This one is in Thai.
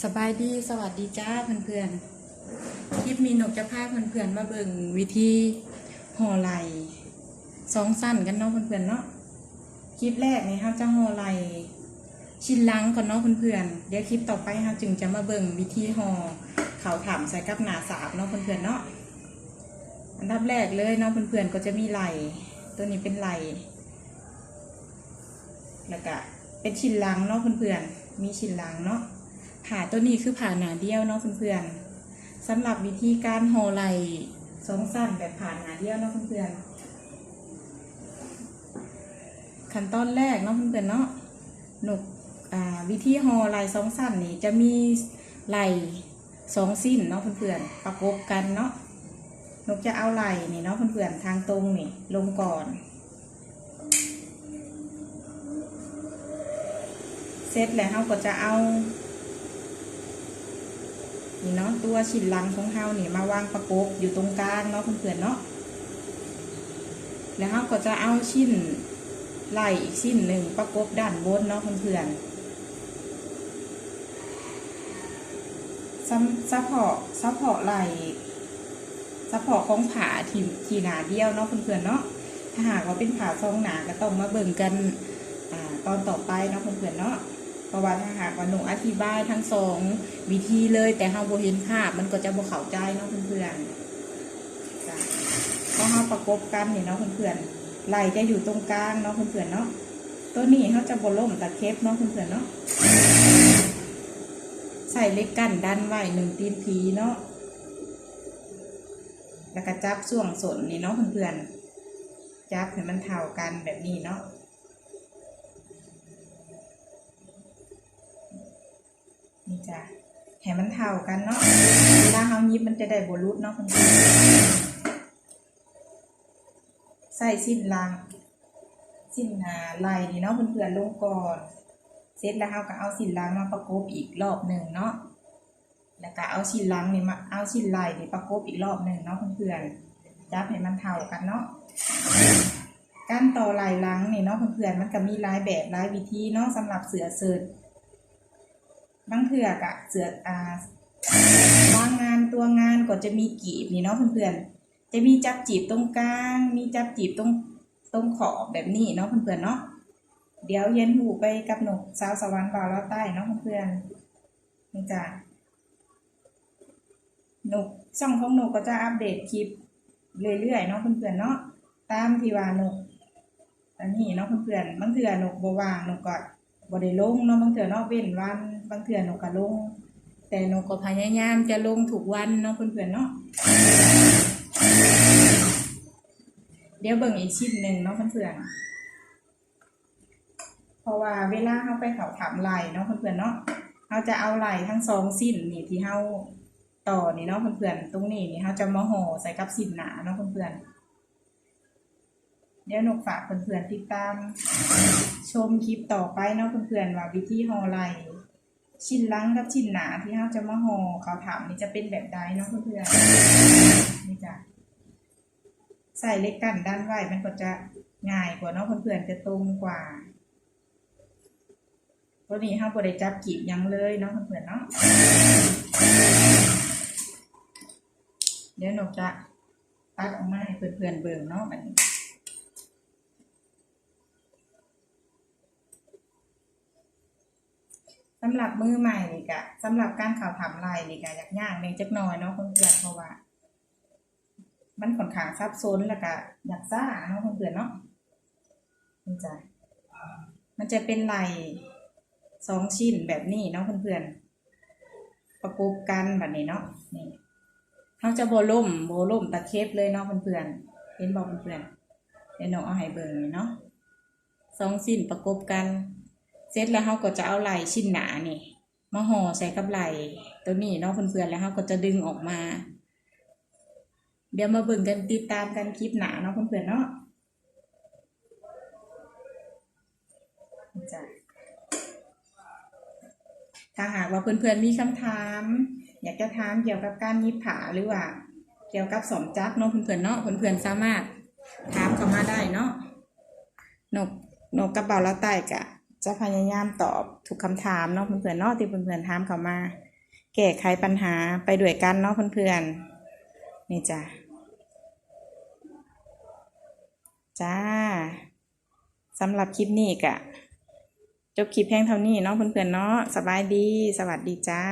สบายดีสวัสดีจ้าเพื่อนๆคลิปมีนกจะพาเพื่อนๆมาเบิ่งวิธีห่อไหลสองสั้นกันเนาะเพื่อนๆเนาะคลิปแรกนี่ครับจะห่อไหลชิ้นลังก่อนเนาะเพื่อนๆเดี๋ยวคลิปต่อไปครับจึงจะมาเบิ่งวิธีห่อเขาถามใส่กับหนาสาบเนาะเพื่อนๆเนาะอันดับแรกเลยเนาะเพื่อนๆก็จะมีไหลตัวนี้เป็นไหลแล้วก็เป็นชิ้นลังเนาะเพื่อนๆมีชิ้นลังเนาะ ผ่าตัวนี้คือผ่าหนาเดียวเนาะเพื่อนๆสำหรับวิธีการห่อไหล่สองสั้นแบบผ่าหนาเดียวเนาะเพื่อนๆขั้นตอนแรกเนาะเพื่อนๆเนาะหนุกอ่าวิธีห่อไหล่สองสั้นนี่จะมีไหล่สองสิ้นเนาะเพื่อนๆประกบกันเนาะนกจะเอาไหล่นี่เนาะเพื่อนๆทางตรงนี่ลงก่อน เสร็จแล้วเราก็จะเอา นี่เนาะตัวชิ้นหลังของเฮาเนี่ยมาวางประกบอยู่ตรงกลางเนาะเพื่อนๆเนาะแล้วเฮาก็จะเอาชิ้นไหล่อีกชิ้นหนึ่งประกบด้านบนเนาะเพื่อนๆซัซัพพอร์ซัพพอร์ไหล่ซัพพอร์ตของผาทีทีหนาเดียวเนาะเพื่อนๆเนาะถ้าหากว่าเป็นผาซองหนาก็ต้องมาเบิ่งกันอ่าตอนต่อไปเนาะเพื่อนๆเนาะ เพราะว่าถ้าหากว่าหนูอธิบายทั้งสองวิธีเลยแต่เราบ่เห็นภาพมันก็จะบ่เข้าใจเนาะเพื่อนๆจ้ะพอเราประกบกันนี่เนาะเพื่อนๆไหลจะอยู่ตรงกลางเนาะเพื่อนๆเนาะตัวนี้เขาจะบล่มตะเข็บเนาะเพื่อนๆเนาะใส่เล็กกันดันไว้หนึ่งตีนผีเนาะแล้วก็จับส่วงสนนี่เนาะเพื่อนๆจับให้มันเท่ากันแบบนี้เนาะ จ้ะให้มันเท่ากันเนาะเวลาเฮายิบมันจะได้บรุษเนาะคุณผู้ใส่สิ้นลางสิ้นหนาลายนี่เนาะเพื่อนๆลงก่อนเสร็จแล้วเฮาก็เอาสิ้นลางมาประกบอีกรอบหนึ่งเนาะแล้วก็เอาชิ้นลังนี่มาเอาชิ้นลายนี่ประกบอีกรอบหนึ่งเนาะเพื่อนๆจับให้มันเท่ากันเนาะการต่อลายหลังนี่เนาะเพื่อนๆมันก็มีหลายแบบหลายวิธีเนาะสำหรับเสือเสิร์ บางเถื่อกะเสืออ่าบางงานตัวงานก็จะมีกีบนี่เนาะเพื่อนๆจะมีจับจีบตรงกลาง มีจับจีบตรงตรงขอบแบบนี้เนาะเพื่อนๆเนาะเดี๋ยวเย็นหูไปกับหนกสาวสวรรค์บ่าวลาวใต้เนาะเพื่อนๆนี่จ้ะหนกช่องของหนกก็จะอัปเดตคลิปเรื่อยๆเนาะเพื่อนๆเนาะตามที่ว่าหนกอันนี้เนาะเพื่อนๆบางเถื่อหนกบวางหนกก็ บ่ได้ลงเนาะบางเถื่อเนาะเว้นวันบางเถื่อหนกก็ลง แต่หนกก็พยายามจะลงถูกวันเนาะเพื่อนๆเนาะเดี๋ยวเบิ่งอีกชิ้นหนึ่งเนาะเพื่อนๆเพราะว่าเวลาเขาไปเขาถามไหลเนาะเพื่อนๆเนาะเขาจะเอาไหลทั้งสองสิ้นนี่ที่เขาต่อนี่เนาะเพื่อนๆตรงนี้นี่เขาจะมาห่อใส่กับสิ้นหนาเนาะเพื่อนๆ เดี๋ยวหนกฝากเพื่อนๆติดตาม ชมคลิปต่อไปเนาะเพื่อนๆว่าวิธีห่อไหลชิ้นลังกับชิ้นหนาที่เขาจะมาห่อเขาถามนี่จะเป็นแบบใดเนาะเพื่อนๆนี่จ้ะใส่เล็กกันด้านไหวมันก็จะง่ายกว่าเนาะเพื่อนๆจะตรงกว่าตัวนี้ห้าบริจับกีบยังเลยเนาะเพื่อนๆเนาะเดี๋ยวหนูจะตัดออกมาให้เพื่อนๆเบิ่งเนาะมัน สำหรับมือใหม่นี่กะสำหรับการข่าวถามลายนี่กะยากยากเนงจักน่อยเนาะเพื่อนเพราะว่า มันค่อนข้างซับซ้อนแล้วก็อยากซ่าเนาะเพื่อนเนาะนี่จ้ะมันจะเป็นไหลสองชิ้นแบบนี้เนาะเพื่อนๆประกบกันแบบนี้เนาะนี่เขาจะโบล่มโบล่มตะเคบเลยเนาะเพื่อนๆเห็นบอกเพื่อนๆเดี๋ยวหนูเอาให้เบิ่งเนาะสองชิ้นประกบกัน เสร็จแล้วเขาก็จะเอาไหลชิ้นหนานี่มาห่อใส่กับไหลตัวนี้เนาะเพื่อนๆแล้วเขาก็จะดึงออกมา เดี๋ยวมาเบิ่งกันติดตามกันคลิปหนาเนาะเพื่อนๆเนาะจ้ะถ้าหากว่าเพื่อนๆมีคำถาม อยากจะถามเกี่ยวกับการยิบผาหรือว่า เกี่ยวกับสมจักเนาะเพื่อนๆเนาะเพื่อนๆสามารถถามเข้ามาได้เนาะนกนกกระเป๋าละไต้กะ จะพยายามตอบทุกคำถามเนาะเพื่อนๆเนาะที่เพื่อนๆถามเข้ามา แก้ไขปัญหาไปด้วยกันเนาะเพื่อนๆนี่จ้ะจ้าสำหรับคลิปนี้กะจบคลิปเพียงเท่านี้เนาะเพื่อนๆเนาะสบายดี สวัสดีจ้า